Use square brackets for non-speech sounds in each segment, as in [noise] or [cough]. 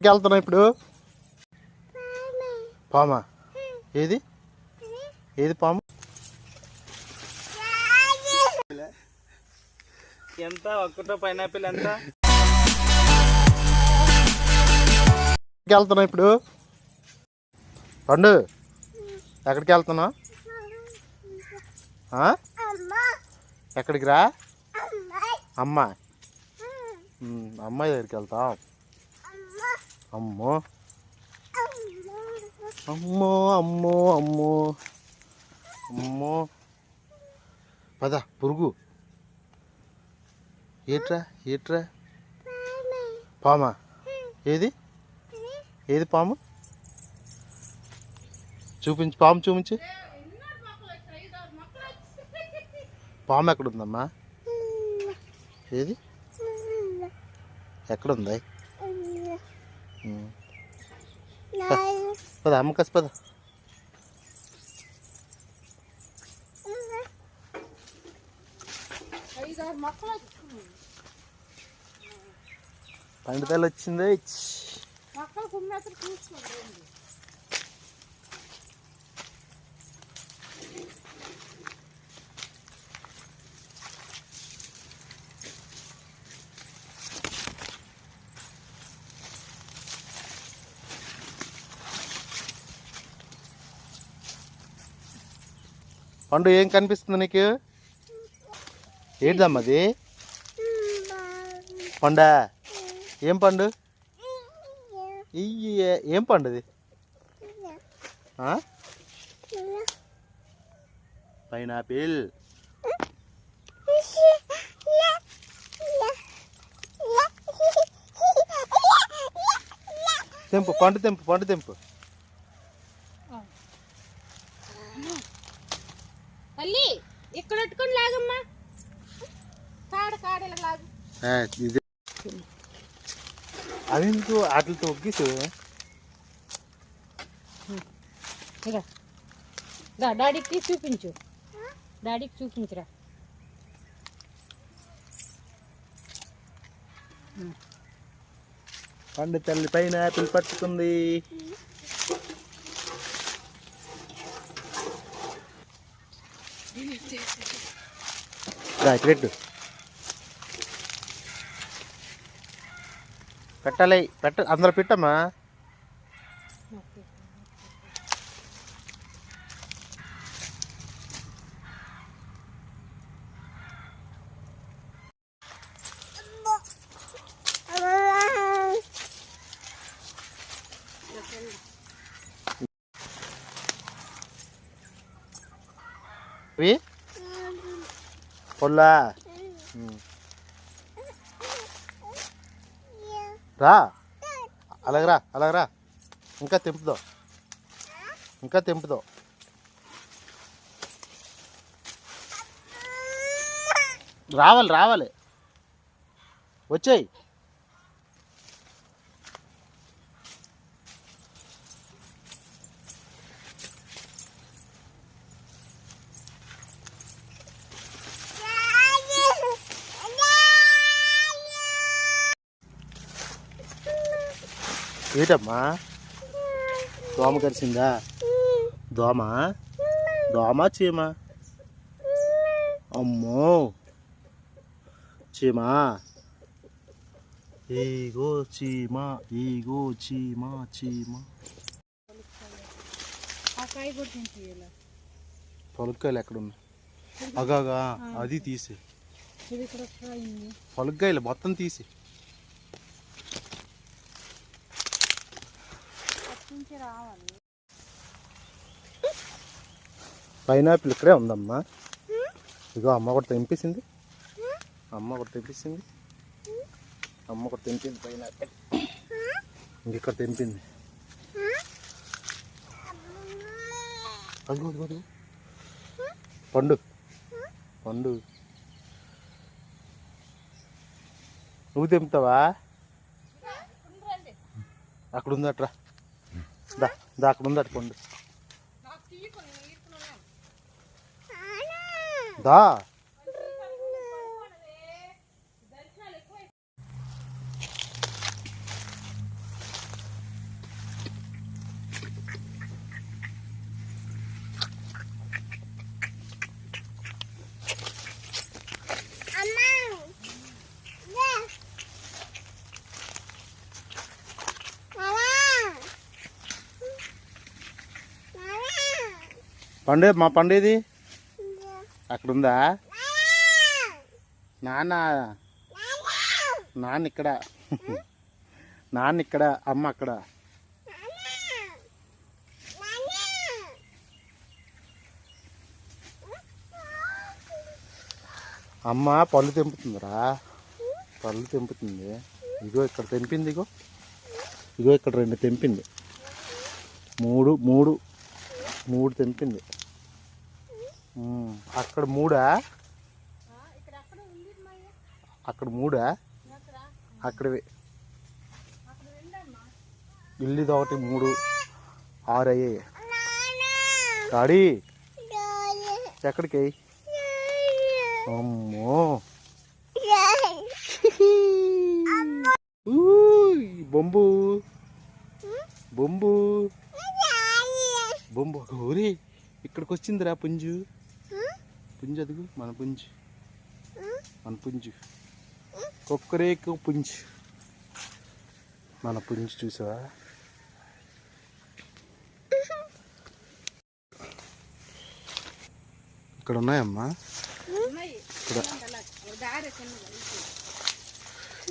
ఎక్కడికి వెళ్తున్నావు ఇప్పుడు. పామా? ఏది? ఏది పాము? ఎంత? ఒక్కటో పైనాపిల్ ఎంత? వెళ్తున్నావు ఇప్పుడు. పండు ఎక్కడికి వెళ్తున్నావు ఆ? ఎక్కడికి రా? అమ్మ ఉమ్, అమ్మాయి దగ్గరికి వెళ్తాం. అమ్మో. అమ్మో అమ్మో అమ్మో. అమ్మో. పద పురుగు. ఏట్రా ఏట్రా? పామా. ఏది? ఏది పాము? చూపించు పాము చూపించు. పాము ఎక్కడుందమ్మా? ఏది? ఎక్కడుంది? పద అమ్మకసి పద. పండితలు వచ్చింది. పండు ఏం కనిపిస్తుంది నీకు? ఏంటమ్మది అది? పండా? ఏం పండు? ఏం పండు అది? పైనాపిల్. తెంపు పండు తెంపు పండు తెంపు. తల్లి ఇక్కడ పెట్టుకొని లాగమ్మా. కాడ కాడల లాగు. ఇది. అది వాటితో ఒగ్గేసు దా డాడీకి చూపించు. డాడీకి చూపించురా. పండు తల్లి పైన ఆపిల్ పట్టుకుంది రా, ఇక్కడ పెట్టు. పెట్టాలి పెట్ట అందులో పెట్టమ్మా. పొల్లా. రా. అలాగరా అలాగరా. ఇంకా తెంపుదో. ఇంకా తెంపుదో. రావాలి రావాలి. వచ్చేయి. ఏంటమ్మా? దోమ కరిసిందా? దోమ? దోమ చీమ? అమ్మో! చీమ? ఈగో చీమ ఈగో చీమ చీమ. పొలక్కాయలు ఎక్కడున్నా అగాగా అది తీసి పొలక్కాయలు మొత్తం తీసి నుంచి రావాలి పైనాపిల్ ఇక్కడే ఉందమ్మా. ఇగో అమ్మ కూడా తెంపేసింది. అమ్మ కూడా తెంపేసింది. అమ్మ కూడా తెంపింది పైనాపిల్. ఇంకెక్కడ తెంపింది. పండు. పండు. నువ్వు తెంపుతావా? అక్కడ ఉందట్రా దా దా అక్కడ ఉందట పండు దా. పండు మా పండు ఇది అక్కడ ఉందా నాన్న. నాన్న ఇక్కడ. నాన్న ఇక్కడ అమ్మ అక్కడ. అమ్మ పళ్ళు తెంపుతుందిరా. పళ్ళు తెంపుతుంది. ఇగో ఇక్కడ తెంపింది ఇగో. ఇగో ఇక్కడ రెండు తెంపింది. మూడు మూడు. మూడు తెంపింది. అక్కడ మూడా? అక్కడ మూడా? అక్కడవి. ఇల్లు ఒకటి మూడు ఆరు అయ్యాయి. డాడీ ఎక్కడికి అమ్మో. బొంబు. బొంబు. బొంబు. ఊరి ఇక్కడికి వచ్చిందిరా పుంజు. పుంజు అదుగు మన పుంజు. మన పుంజు. కొక్కరేకు పుంజు. మన పుంజు చూసావా? ఇక్కడ ఉన్నాయమ్మా ఉన్నాయి. ఇక్కడ.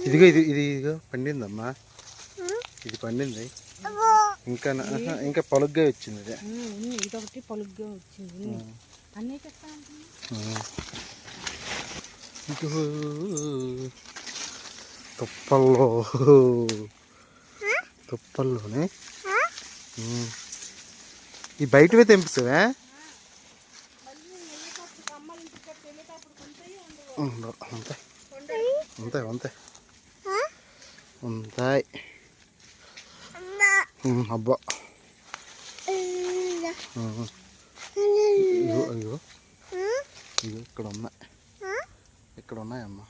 ఇదిగో ఇది ఇది ఇదిగో పండిందమ్మా. ఇది పండింది. ఇంకా ఇంకా పొలుగ్గా వచ్చింది. ఇది ఇదొకటి పొలుగ్గా వచ్చింది. అన్నీ తుప్పల్లో. తుప్పల్లోనే. ఈ బయటవే తెంపిస్తావే. ఉంటాయి. ఉంటాయి ఉంటాయి. ఉంటాయి. అబ్బా. ఇగో ఇక్కడ ఉన్నాయి ఇక్కడ ఉన్నాయమ్మా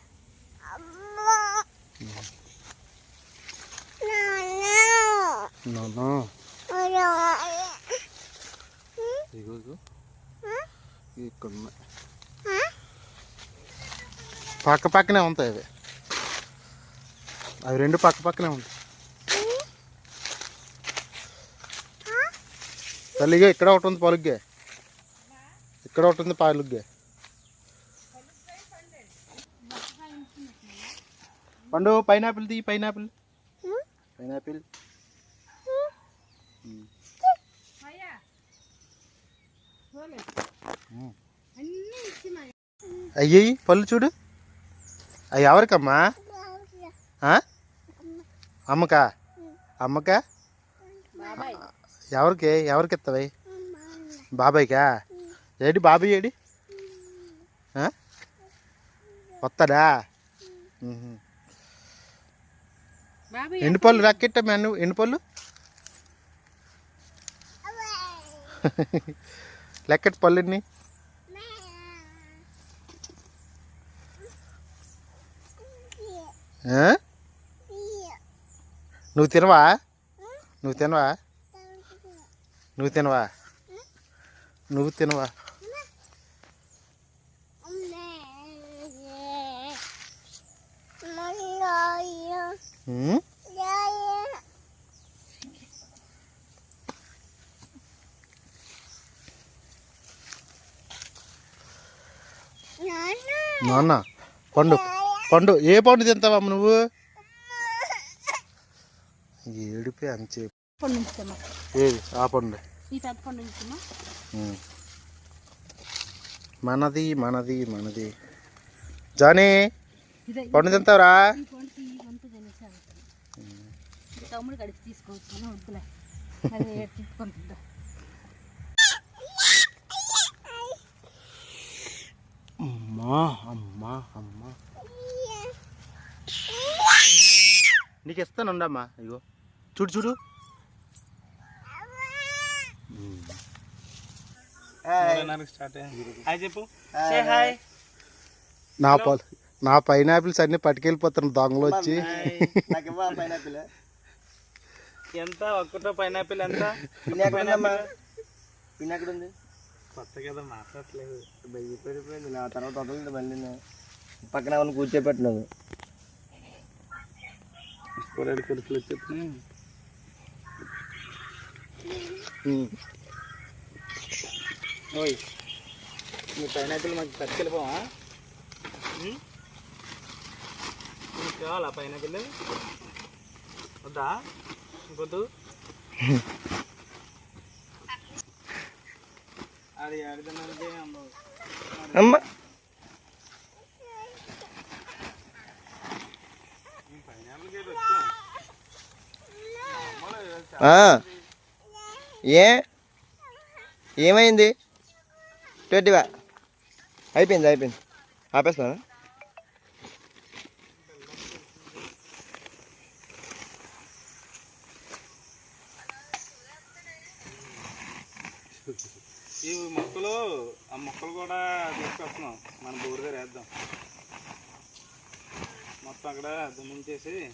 ఇవి ఇక్కడ ఉన్నాయి పక్క పక్కనే ఉంటాయి అవి. అవి రెండు పక్క పక్కనే ఉంటాయి. తల్లిగా ఇక్కడ ఒకటి ఉంది పలుగ్గే. ఇక్కడ ఒకటి ఉంది పాలుగ్గే పండు పైనాపిల్ తీ పైనాపిల్. పైనాపిల్. అయ్యా పళ్ళు చూడు. అవి ఎవరికమ్మా? అమ్మకా? అమ్మకా? ఎవరికి? ఎవరికి ఇస్తావి బాబాయ్కా? ఏడి బాబాయ్ ఏడి? వస్తాడా? ఉహు. బాబాయ్ ఎన్ని పళ్ళు రాకెట్ట మెను ఎన్ని పళ్ళు? [laughs] లెక్కటి పళ్ళు ఎన్ని? ఆ? నువ్వు తినవా? నువ్వు తినవా? నువ్వు తినవా? నువ్వు తినవా? నాన్న పండు. పండు ఏ పండు తింటావమ్మ నువ్వు? ఏడిపే ఉంచుతామా? ఏది? ఆ పండు. మనది మనది మనది. జానీ పండు తింటావురా? తమ్ముడు తీసుకోవచ్చు [laughs] అమ్మా అమ్మా అమ్మా. నీకు ఇస్తాను ఉండమ్మా ఇగో. చూడు చూడు. నా పల్ నా పైనాపిల్స్ అన్ని పట్టుకెళ్ళిపోతాను దొంగలు వచ్చి. ఎంత? ఒక్కటో పైనాపిల్ ఎంత? పిన్నెక్కడుంది కొత్త కదా మాట్లాడలేదు భయపడిపోయింది నా తర్వాత వదలదు మళ్ళీ పక్కన వాళ్ళని కూర్చోబెట్టినాను కూరడు కొడుకులు వచ్చి ఓయ్ మీ పైనాపిల్ మాకు పట్టుకెళ్ళిపోవా? నీకు కావాలా పైనాపిల్ వద్దా? ఇంకొద్దు? [laughs] అమ్మ. ఏ? ఏమైంది? ట్వంటీవా? అయిపోయింది అయిపోయింది. ఆపేస్తాను ఈ మొక్కలు ఆ మొక్కలు కూడా తీసుకొస్తున్నాం. మన బోర్ దగ్గర వేద్దాం. మొత్తం అక్కడ దుమ్మించేసి